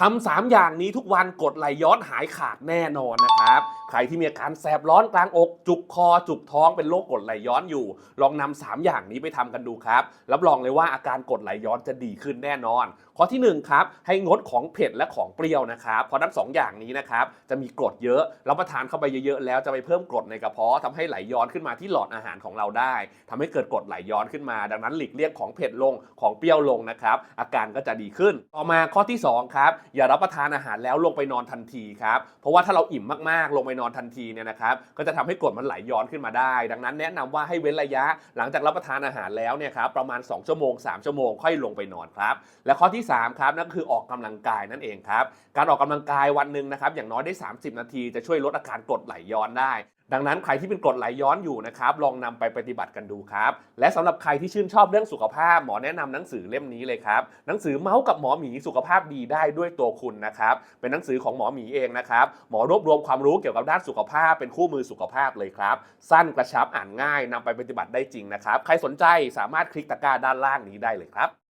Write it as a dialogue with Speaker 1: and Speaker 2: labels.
Speaker 1: ทำสามอย่างนี้ทุกวันกดไหลย้อนหายขาดแน่นอนนะครับ ใครที่มีอาการแสบร้อนกลางอก จุกคอ จุกท้องเป็นโรคกดไหลย้อนอยู่ ลองนำสามอย่างนี้ไปทำกันดูครับ รับรองเลยว่าอาการกดไหลย้อนจะดีขึ้นแน่นอน ข้อที่หนึ่งครับให้งดของเผ็ดและของเปรี้ยวนะครับเพราะทั้งสองอย่างนี้นะครับจะมีกรดเยอะรับประทานเข้าไปเยอะๆแล้วจะไปเพิ่มกรดในกระเพาะทำให้ไหลย้อนขึ้นมาที่หลอดอาหารของเราได้ทำให้เกิดกรดไหลย้อนขึ้นมา ดังนั้นหลีกเลี่ยงของเผ็ดลงของเปรี้ยวลงนะครับอาการก็จะดีขึ้น ต่อมาข้อที่สองครับอย่ารับประทานอาหารแล้วลงไปนอนทันทีครับเพราะว่าถ้าเราอิ่มมากๆ ลงไปนอนทันทีเนี่ยนะครับก็จะทำให้กรดมันไหลย้อนขึ้นมาได้ ดังนั้นแนะนำว่าให้เว้นระยะหลังจากรับประทานอาหารแล้วเนี่ยครับประมาณ 2 ชั่วโมง 3 ชั่วโมงค่อยลงไปนอนครับ และข้อที่3ครับนั่นคือออกกำลังกายนั่นเองครับการออกกำลังกายวันหนึ่งนะครับอย่างน้อยได้ 30 นาทีจะช่วยลดอาการกรดไหลย้อนได้ ดังนั้นใครที่เป็นกรดไหลย้อนอยู่นะครับ ลองนำไปปฏิบัติกันดูครับ และสำหรับใครที่ชื่นชอบเรื่องสุขภาพ หมอแนะนำหนังสือเล่มนี้เลยครับ หนังสือเมาส์กับหมอหมีสุขภาพดีได้ด้วยตัวคุณนะครับ เป็นหนังสือของหมอหมีเองนะครับ หมอรวบรวมความรู้เกี่ยวกับด้านสุขภาพ เป็นคู่มือสุขภาพเลยครับ สั้นกระชับอ่านง่ายนำไปปฏิบัติได้จริงนะครับ ใครสนใจสามารถคลิกตะกร้าด้านล่างนี้ได้เลยครับ